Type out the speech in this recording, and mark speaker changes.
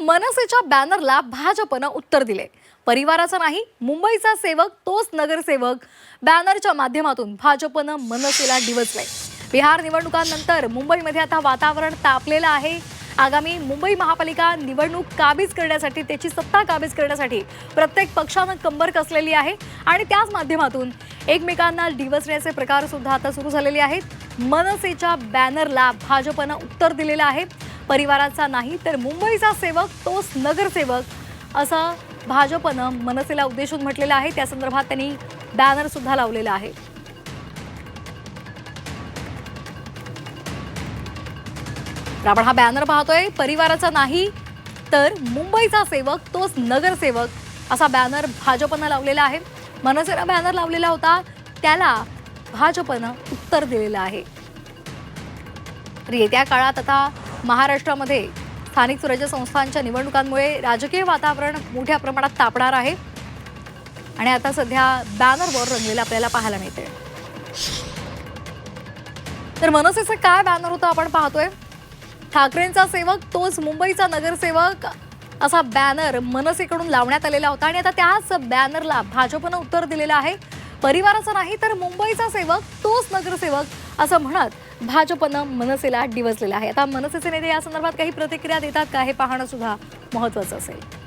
Speaker 1: मनसेच्या बॅनरला भाजपनं उत्तर दिले. परिवाराचा नाही मुंबईचा सेवक तोच नगरसेवक. बॅनरच्या माध्यमातून भाजपनं मनसेला डिवचलंय. बिहार निवडणुकांनंतर मुंबईमध्ये आता वातावरण तापलेलं आहे. आगामी मुंबई महापालिका निवडणूक काबीज करण्यासाठी त्याची सत्ता काबीज करण्यासाठी प्रत्येक पक्षानं कंबर कसलेली आहे आणि त्याच माध्यमातून एकमेकांना डिवचण्याचे प्रकार सुद्धा आता सुरू झालेले आहेत. मनसेच्या बॅनरला भाजपनं उत्तर दिलेलं आहे. परिवाराचा नाही तर मुंबईचा सेवक तोच नगरसेवक असं भाजपनं मनसेला उद्देशून म्हटलेलं आहे. त्या संदर्भात त्यांनी बॅनर सुद्धा लावलेला आहे. तर आपण हा बॅनर पाहतोय. परिवाराचा नाही तर मुंबईचा सेवक तोच नगरसेवक असा बॅनर भाजपनं लावलेला आहे. मनसेनं बॅनर लावलेला होता. त्याला भाजपनं उत्तर दिलेलं आहे. तर येत्या काळात आता महाराष्ट्रामध्ये स्थानिक स्वराज्य संस्थांच्या निवडणुकांमुळे राजकीय वातावरण मोठ्या प्रमाणात तापणार आहे. आणि आता सध्या बॅनरवर रंगलेलं आपल्याला पाहायला मिळते तर मनसेचं काय बॅनर होतं आपण पाहतोय? ठाकरेंचा सेवक तोच मुंबईचा नगरसेवक असा बॅनर मनसेकडून लावण्यात आलेला होता. आणि आता त्याच बॅनरला भाजपनं उत्तर दिलेलं आहे. परिवाराचा नाही तर मुंबईचा सेवक तोच नगरसेवक असं म्हणत भाजपनं मनसेला डिवचलेलं आहे. आता मनसेचे नेते या संदर्भात काही प्रतिक्रिया देतात का? हे पाहणं सुद्धा महत्वाचं असेल.